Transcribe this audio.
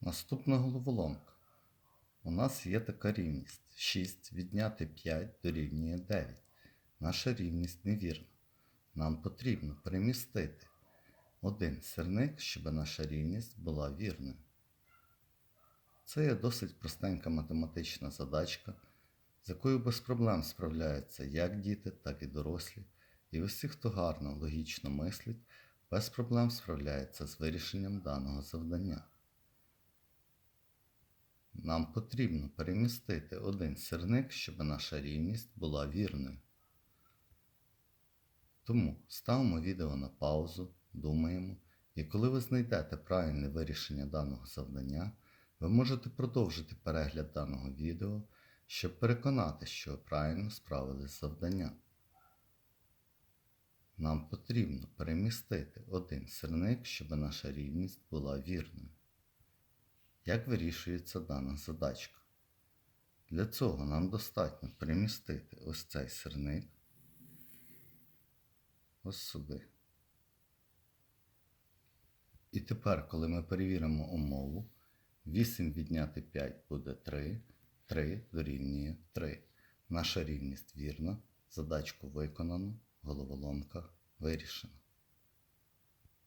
Наступна головоломка. У нас є така рівність. 6 відняти 5 дорівнює 9. Наша рівність невірна. Нам потрібно перемістити один сирник, щоб наша рівність була вірною. Це є досить простенька математична задачка, з якою без проблем справляються як діти, так і дорослі. І усі, хто гарно логічно мислить, без проблем справляється з вирішенням даного завдання. Нам потрібно перемістити один сирник, щоб наша рівність була вірною. Тому ставимо відео на паузу, думаємо, і коли ви знайдете правильне вирішення даного завдання, ви можете продовжити перегляд даного відео, щоб переконати, що ви правильно справились з завданням. Нам потрібно перемістити один сирник, щоб наша рівність була вірною. Як вирішується дана задачка? Для цього нам достатньо перемістити ось цей сирник ось сюди. І тепер, коли ми перевіримо умову, 8 відняти 5 буде 3, 3 дорівнює 3. Наша рівність вірна, задачку виконано, головоломка вирішена.